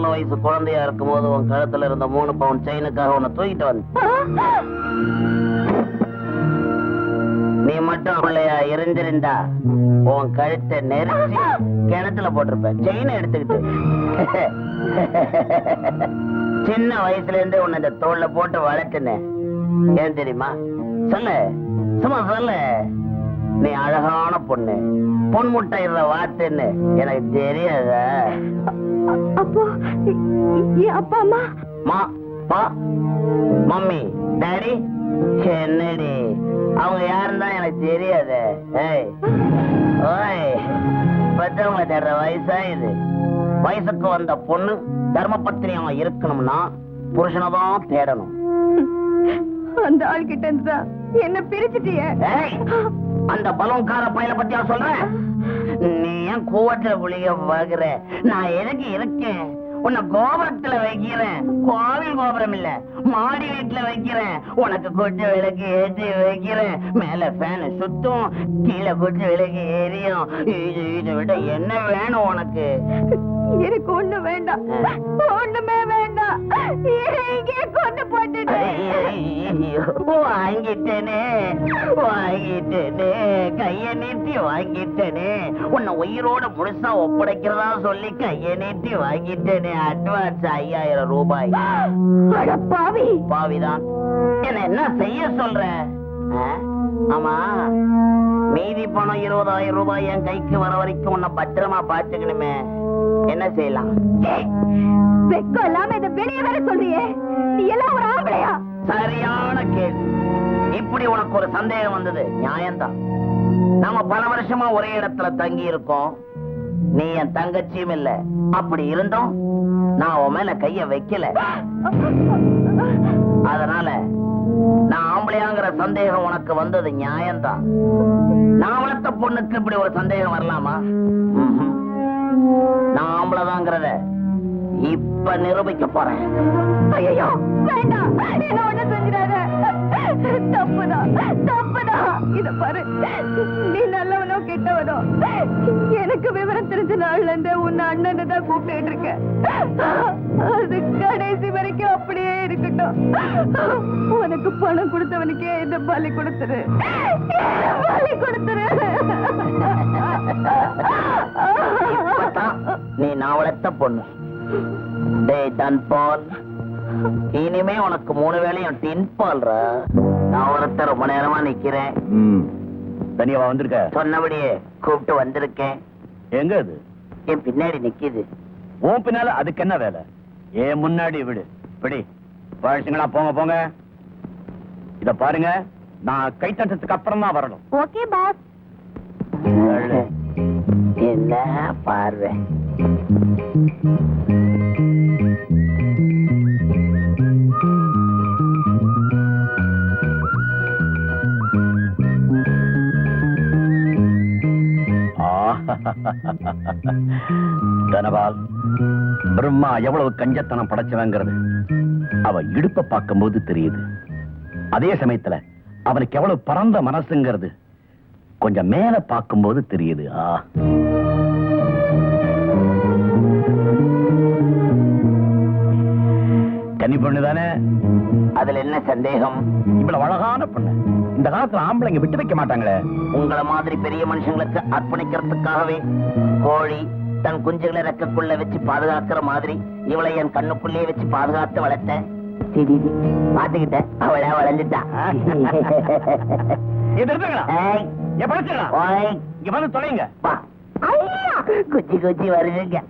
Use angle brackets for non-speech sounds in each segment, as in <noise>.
நாலு வயசு குழந்தையா இருக்கும் போது உன் கழுத்துல இருந்த மூணு பவுன் செயினுக்காக உன்னை தூக்கிட்டு வந்து. நீ மட்டும் பிள்ளையா எரிஞ்சிருந்தா உன் கழுத்தை நெரிச்சு கிணத்துல போட்டிருப்ப. செயினை எடுத்துக்கிட்டு. சின்ன வயசுல இருந்து உன்னை இந்த தோல்ல போட்டு வளர்த்துனேன். ஏன் தெரியுமா? சொல்லு. சும்மா சொல்லு. நீ அழகான பொண்ணு. பொன் முட்டையிடுற வார்த்தைன்னு எனக்கு தெரியாதா? அப்போ என் அப்பா அம்மா. மா பா. மம்மி டாடி என்னடி? அவங்க யாருன்னு எனக்கு தெரியாது. ஏய் ஓய் தேடுற வயசா இது. வயசுக்கு வந்த பொண்ணு தர்மபத்தினியா இருக்கணும்னா புருஷனை தான் தேடணும். அந்த ஆள் கிட்ட இருந்து என்ன பிரிச்சுட்டிய. அந்த பலூன்கார பையல பத்தியா சொல்றேன் நீ ஏன் கூவத்துல குளிக்க பாக்குற நான் எதுக்கு இருக்கேன்? உன்னை கோபுரத்துல வைக்கிறேன். கோவில் கோபுரம் இல்ல மாடி வீட்டுல வைக்கிறேன். உனக்கு குச்சி விளக்கு ஏற்றி வைக்கிறேன். மேல ஃபேன் சுத்தும் கீழே குச்சி விளக்கு எரியும் இது இதை விட என்ன வேணும் உனக்கு? எனக்கு ஒண்ணு வேண்டாம். ஒண்ணுமே வேண்டாம். கொண்டு ஐயையோ, வாங்கிட்டேனே வாங்கிட்டேனே கைய நீட்டி வாங்கிட்டேனே. உன்னை உயிரோட முழுசா ஒப்படைக்கிறதா சொல்லி கைய நீட்டி வாங்கிட்டேனே. அட்வான்ஸ் ஐயாயிரம் ரூபாய். பாவி. பாவிதான். என்ன என்ன செய்ய சொல்ற? ஆமா. மீதி பணம் இருபதாயிரம் ரூபாய் என் கைக்கு வர வரைக்கும் உன்னை பத்திரமா பாத்துக்கணுமே என்ன செய்யலாம்? வெக்கம் இல்லாம இதை வெளியே வர சொல்றியே? நீ சரியான கேள்வி. இப்படி உனக்கு ஒரு சந்தேகம் வந்தது. நியாயம்தான். நாம பல வருஷமா ஒரே இடத்துல தங்கி இருக்கோம் நீ என் தங்கச்சியும் இல்ல. அப்படி இருந்தோம். நான் உன் மேல கைய வைக்கல. அதனால நான் ஆம்பளையாங்கிற சந்தேகம் உனக்கு வந்தது நியாயம்தான். நான் வளர்த்த பொண்ணுக்கு இப்படி ஒரு சந்தேகம் வரலாமா? நான் ஆம்பளைதாங்கிறத இப்ப நிரூபிக்க போறேன். ஐயோ வேண்டாம். என்ன ஒண்ணு செஞ்சிடாத. தப்புதான் தப்புதான். இத பாரு. நீ நல்லவனோ கெட்டவனோ. எனக்கு விவரம் தெரிஞ்ச நாள்ல இருந்து உன்னை அண்ணன் தான் கூப்பிட்டு இருக்க அது கடைசி வரைக்கும் அப்படியே இருக்கட்டும். உனக்கு பணம் கொடுத்தவனுக்கே இந்த பலி கொடுத்துரு. பலி கொடுத்துரு. நீ நான் வளர்த்த பொண்ணு. பால். இனிமே உனக்கு மூணு வேளையும் டின் பால்ரா. நான் ஒருத்த ரொம்ப நேரமா நிக்கிறேன். தனியாவா வந்திருக்க. சொன்னபடியே கூப்பிட்டு வந்திருக்கேன். எங்க அது? என் பின்னாடி நிக்குது. உன் பின்னால அதுக்கு என்ன வேலை? ஏன் முன்னாடி விடு. பிடி. பழசுங்களா போங்க போங்க. இத பாருங்க. நான் கை தட்டத்துக்கு அப்புறம் தான் வரணும். Okay boss. என்ன பார்வை. தனபால் பிரம்மா எவ்வளவு கஞ்சத்தனம் படைச்சவங்கிறது அவ இடுப்ப பார்க்கும்போது தெரியுது. அதே சமயத்துல அவனுக்கு எவ்வளவு பரந்த மனசுங்கிறது கொஞ்சம் மேல பார்க்கும்போது தெரியுது. ஆ தானே அதுல என்ன சந்தேகம்? இவ்வளவு அழகான பொண்ணு. இந்த காலத்துல ஆம்பளைங்க விட்டு வைக்க மாட்டாங்களே. உங்கள மாதிரி பெரிய மனுஷங்களுக்கு அர்ப்பணிக்கிறதுக்காகவே கோழி தன் குஞ்சுகளை ரெக்கக்குள்ள வச்சு பாதுகாக்கிற மாதிரி இவளை என் கண்ணுக்குள்ளே வச்சு பாதுகாத்து வளர்த்தேன். பாத்துக்கிட்டேன் அவளை வளர்ந்துட்டா இது இருக்குங்களா ஏய், என் பழசுங்களா ஓய், இங்க வந்து தொலைங்க. வா. ஐயா, குச்சி குச்சி வருதுங்க.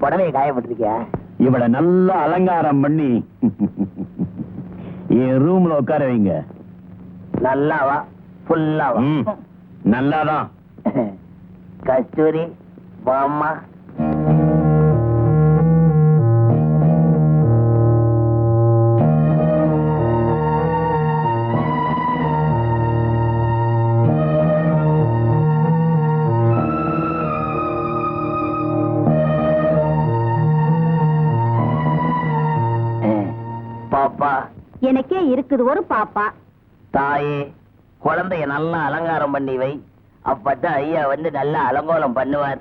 புடவை காயப்பட்டிருக்கியா இவளை நல்லா அலங்காரம் பண்ணி என் ரூம்ல உட்கார வைங்க. நல்லா வா. ஃபுல்லா வா. ம், நல்லாதான். கஸ்தூரி வாம்மா. இருக்குது ஒரு பாப்பா. தாயே குழந்தைய நல்லா அலங்காரம் பண்ணி வை. அப்பதான் ஐயா வந்து நல்லா அலங்கோலம் பண்ணுவார்.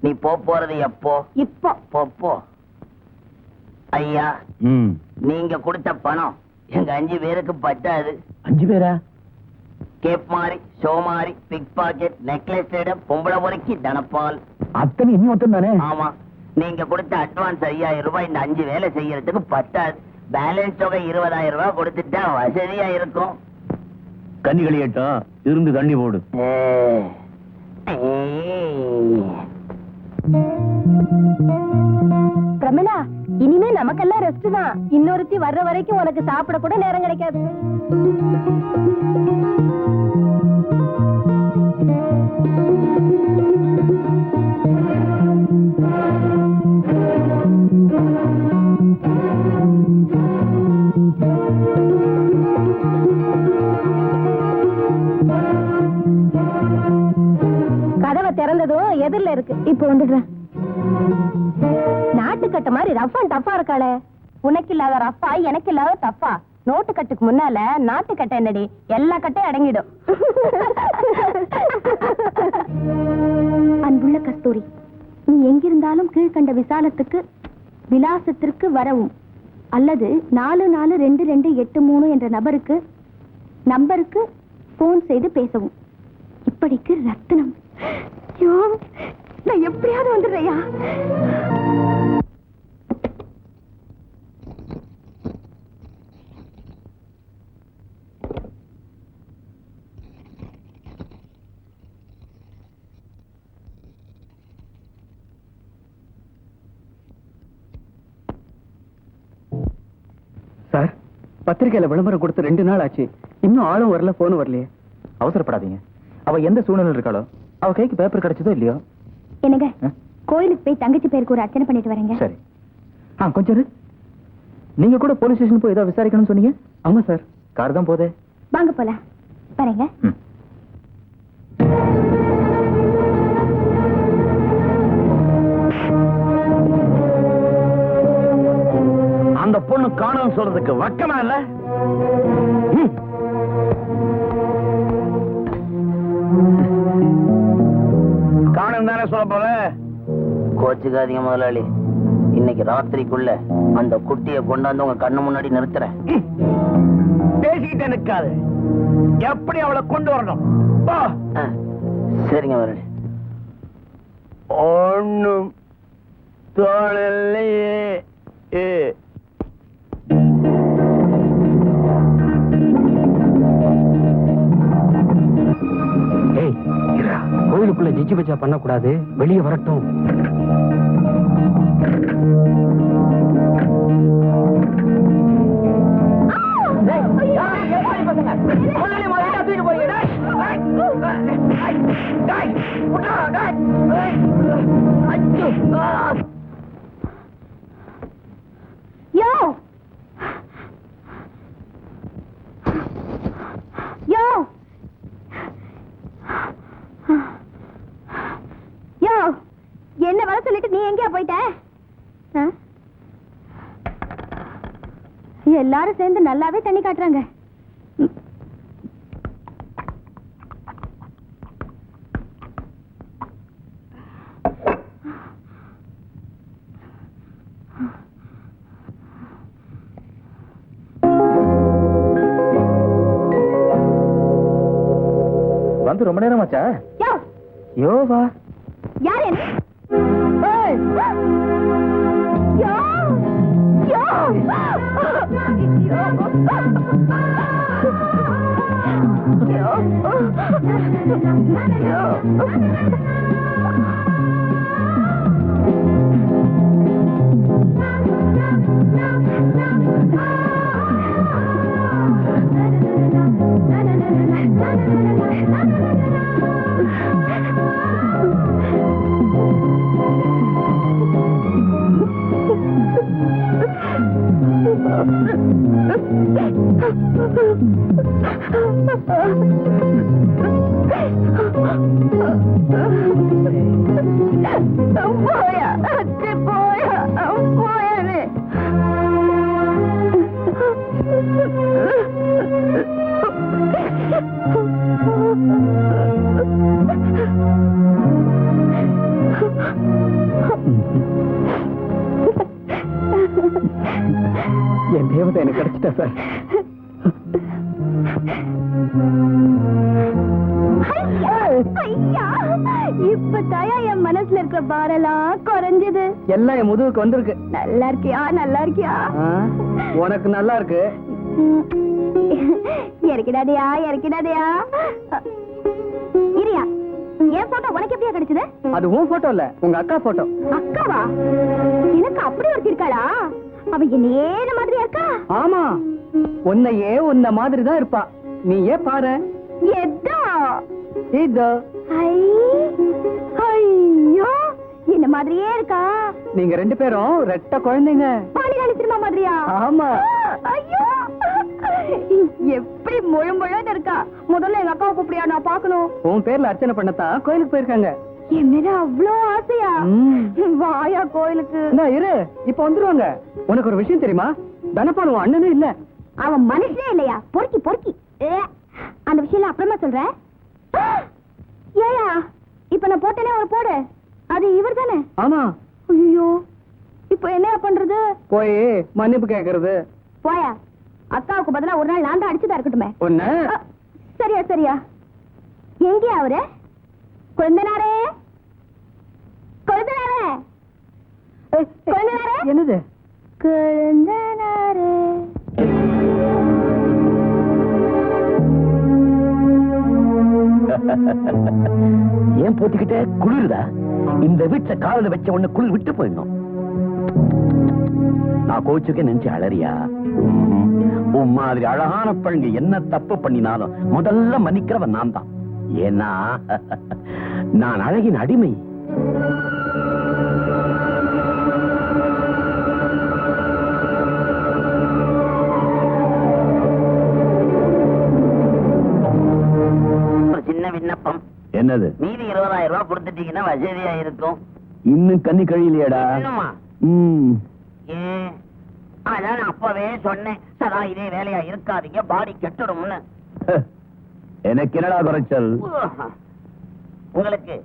நீ போ போறது எப்போ? இப்போ. போ போ. ஐயா நீங்க கொடுத்த பணம் எங்க அஞ்சு பேருக்கு பத்தாது. அஞ்சு பேரா? கேப் மாதிரி ஷோ மாதிரி பிக் பாக்கெட் நெக்லஸ் பொம்பளை முறைக்கு தனப்பால். அத்தனை இன்னும் தானே? ஆமா. நீங்க கொடுத்த அட்வான்ஸ் ஐயாயிரம் ரூபாய் இந்த அஞ்சு வேலை செய்யறதுக்கு பத்தாது. பேலன்ஸ் தொகை இருபதாயிரம் ரூபாய் கொடுத்துட்டா வசதியா இருக்கும். கண்ணி களியட்டும் இருந்து தண்ணி போடு. பிரமிளா இனிமே நமக்கெல்லாம் ரெஸ்ட் தான். இன்னொருத்தி வர்ற வரைக்கும் உனக்கு சாப்பிட கூட நேரம் கிடைக்காது. இப்போ வந்துடுறேன். நாட்டுக்கட்ட மாதிரி ரஃப் அண்ட் டஃபா இருக்காளே. உனக்கு இல்லாத ரஃபா எனக்கு இல்லாத டஃபா நோட்டு கட்டுக்கு முன்னால நாட்டுக்கட்டை என்னடி? எல்லா கட்டையும் அடங்கிடும். அன்புள்ள கஸ்தூரி நீ எங்கிருந்தாலும் கீழ்கண்ட விசாலத்துக்கு விலாசத்திற்கு வரவும். அல்லது நாலு நாலு ரெண்டு ரெண்டு எட்டு மூணு என்ற நபருக்கு நம்பருக்கு போன் செய்து பேசவும். இப்படிக்கு ரத்தினம். நான் எப்படியாவது வந்துடுறையா சார் பத்திரிக்கையில விளம்பரம் கொடுத்து ரெண்டு நாள் ஆச்சு. இன்னும் ஆளும் வரல போனும் வரலையே. அவசரப்படாதீங்க. அவ எந்த சூழ்நிலை இருக்காளோ? அவ கைக்கு பேப்பர் கிடைச்சதோ இல்லையோ? என்னங்க? கோயிலுக்கு போய் தங்கச்சி பேருக்கு ஒரு அர்ச்சனை பண்ணிட்டு வரேங்க. சரி. ஆ கொஞ்சம். நீங்க கூட போலீஸ் ஸ்டேஷன் போய் ஏதாவது விசாரிக்கணும்னு சொன்னீங்க? ஆமா சார். கார் தான் போதே. வாங்க போலாம். வரேங்க. ம். அந்த பொண்ணு காணும் சொல்றதுக்கு வக்கமா இல்ல? கோச்சுக்காதீங்க முதலாளி. இன்னைக்கு ராத்திரிக்குள்ள அந்த குட்டியை கொண்டாந்து உங்க கண்ணு முன்னாடி நிறுத்துறேன். பேசிக்கிட்டே நிக்காது. எப்படி அவளை கொண்டு வரணும்? சரிங்க முதலாளி. ஒண்ணும் தோழலையே ஏ. ஏய் கோயிலுக்குள்ள ஜிஜி பஜா பண்ணக்கூடாது வெளியே வரட்டும். யோ யோ என்ன வர சொல்லிட்டு நீ எங்கேயா போயிட்ட? எல்லாரும் சேர்ந்து நல்லாவே தண்ணி காட்டுறாங்க. வந்து ரொம்ப நேரம் ஆச்சா யோ! யோவா. யார் என்ன? ஏய்! யோ! என் தேவதை எனக்கு கிடைச்சிட்டா சார். ஐயா, ஐயா, இப்ப தாயா என் மனசுல இருக்கிற பாரெல்லாம் குறைஞ்சது. எல்லாம் என் முதுகுக்கு வந்திருக்கு. நல்லா இருக்கியா? நல்லா இருக்கியா? உனக்கு நல்லா இருக்கு. இறக்கிடாதயா இறக்கிடாதயா. இரியா என் போட்டோ உனக்கு எப்படியா கிடைச்சது? அது உன் போட்டோ இல்ல உங்க அக்கா போட்டோ அக்காவா? எனக்கு அப்படி ஒருத்தி இருக்காளா? அவ என்னையே மாதிரியா இருக்கா? ஆமா. உன்னையே உன்ன மாதிரி தான் இருப்பா. நீ ஏன் பாரு. எதா? இதோ. ஐயோ என்ன மாதிரியே இருக்கா? நீங்க ரெண்டு பேரும் ரெட்ட குழந்தைங்க. பாலிகாலி சினிமா மாதிரியா? ஆமா. ஐயோ எப்படி முழு முழுன்னு இருக்கா? முதல்ல எங்க அக்காவை கூப்பிடியா நான் பாக்கணும் உன் பேர்ல அர்ச்சனை பண்ணத்தான் கோயிலுக்கு போயிருக்காங்க. என் மேல அவ்வளோ ஆசையா. வாயா கோயிலுக்கு. இரு இப்ப வந்துருவாங்க. உனக்கு ஒரு விஷயம் தெரியுமா? தனபால் உன் அண்ணனே இல்ல. அவன் மனுஷனே இல்லையா? பொறுக்கி பொறுக்கி. அந்த விஷயம் அப்புறமா சொல்றேன் ஏயா இப்ப நான் போட்டேனே ஒரு போடு. அது இவர் தானே? ஆமா. ஐயோ இப்ப என்ன பண்றது? போய் மன்னிப்பு கேக்குறது. போயா அக்காவுக்கு பதிலா ஒரு நாள் நான் தான் அடிச்சுதான் இருக்கட்டுமே. ஒண்ணு. சரியா சரியா. எங்கே அவரு? குழந்தனாரே? குழந்தனாரே? குழந்தனாரே? என்னது? குழந்தனாரே. ஏன் போத்திக்கிட்டே குளிருதா? இந்த வீட்டுல காலில் வச்ச உடனே குளிர் விட்டு போயிடணும். நான் கோச்சுக்க நினைச்சு அலறியா. உன் மாதிரி அழகான பழங்க என்ன தப்பு பண்ணினாலும் முதல்ல மன்னிக்கிறவன் நான் தான் ஏன்னா நான் அழகின் அடிமை. ஒரு சின்ன விண்ணப்பம். என்னது? மீதி இருபதாயிரம் ரூபாய் கொடுத்துட்டீங்கன்னா வசதியா இருக்கும் இன்னும் கண்ணி கழியலையாடா? அதான் அப்பவே சொன்னேன். சதா இதே வேலையா இருக்காதீங்க. பாடி கெட்டுடும்னு. எனக்கு என்னடா குறைச்சல்? உங்களுக்கு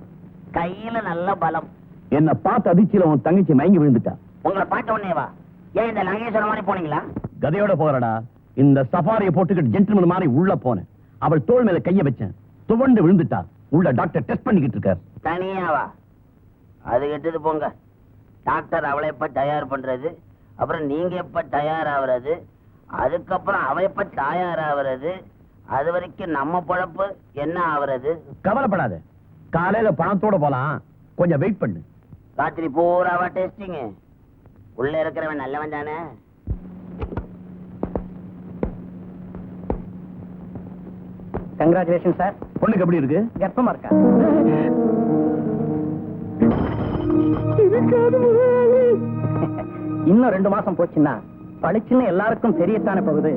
கையில நல்ல பலம். என்ன பார்த்து அதிர்ச்சியில உன் தங்கச்சி மயங்கி விழுந்துட்டா. உங்களை பார்த்த உடனேவா ஏன் இந்த லங்கேஸ்வரம் மாதிரி போனீங்களா? கதையோட போறடா இந்த சஃபாரியை போட்டுக்கிட்டு ஜென்டில்மேன் மாதிரி உள்ள போனேன். அவள் தோள் மேல கைய வச்சேன். துவண்டு விழுந்துட்டா. உள்ள டாக்டர் டெஸ்ட் பண்ணிக்கிட்டு இருக்கார். தனியாவா அது கெட்டது போங்க. டாக்டர் அவளை எப்ப தயார் பண்றது? அப்புறம் நீங்க எப்ப தயாராகிறது அதுக்கப்புறம் அவ எப்ப தயாராகிறது அது வரைக்கும் நம்ம பொழப்பு என்ன ஆவறது? கவலைப்படாத. காலையில பணத்தோட போலாம். கொஞ்சம் வெயிட் பண்ணு. ராத்திரி பூராவா டெஸ்டிங் உள்ள இருக்கிறவன் நல்லவன் தானே? கங்க்ராச்சுலேஷன் சார் பொண்ணுக்கு எப்படி இருக்கு? கர்ப்பமா இருக்கா? இன்னும் ரெண்டு மாசம் போச்சுன்னா பளிச்சுன்னு எல்லாருக்கும் தெரியத்தானே போகுது.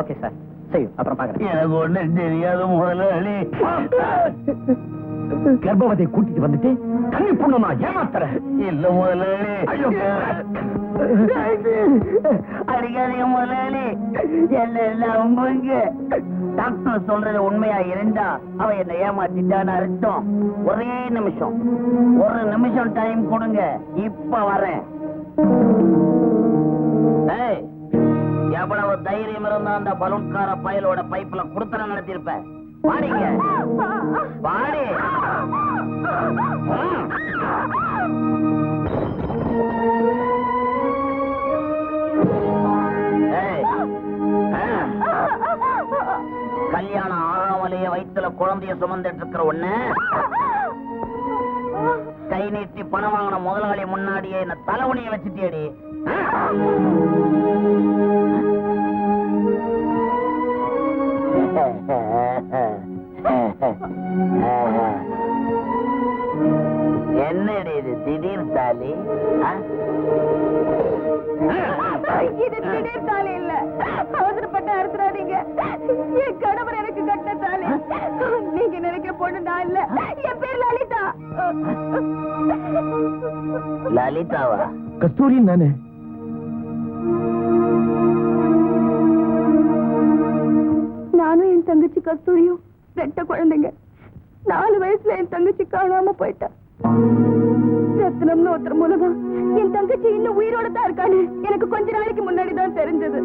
ஓகே சார் சரி அப்புறம் பாக்குறேன் எனக்கு ஒண்ணும் தெரியாத முதலாளி. <laughs> கர்ப்பவத்தை கூட்டிட்டு வந்துட்டு கண்ணி பொண்ணு நான் ஏமாத்துறேன் இல்ல முதலாளி. ஐயோ. அடிக்காதீங்க முதலாளி. என்ன நம்புங்க டாக்டர் சொல்றது உண்மையா இருந்தா அவ என்ன ஏமாத்திட்டான்னு அர்த்தம். ஒரே நிமிஷம். ஒரு நிமிஷம் டைம் கொடுங்க. இப்ப வரேன். எவ்வளவு தைரியம் இருந்தா அந்த பலூன்கார பயலோட பைப்ல குடுத்தன நடத்திருப்ப ஏய், ஆ. கல்யாணம் ஆகாமலேயே வயித்துல குழந்தைய சுமந்துட்டு இருக்கிற ஒண்ணு கை நீட்டி பணம் வாங்கின முதலாளி முன்னாடியே என்ன தலைவணிய வச்சுட்டேடி என்னடி இது? திடீர் தாலி? ஆ? இது திடீர் தாலி இல்ல. அவசரப்பட்டு அறுத்துறாதீங்க என் கணவர் எனக்கு கட்ட தாலி. நீங்க நினைக்கிற பொண்ணு நான் இல்ல. என் பேர் லலிதா. லலிதாவா? கஸ்தூரியும் நானு. நானும் என் தங்கச்சி கஸ்தூரியும் ரெட்ட குழந்தைங்க. நாலு வயசுல என் தங்கச்சி காணாம போயிட்டா. ரத்னம்னு ஒருத்தர் மூலமா என் தங்கச்சி இன்னும் உயிரோட தான் இருக்கான்னு எனக்கு கொஞ்ச நாளைக்கு முன்னாடி தான் தெரிஞ்சது.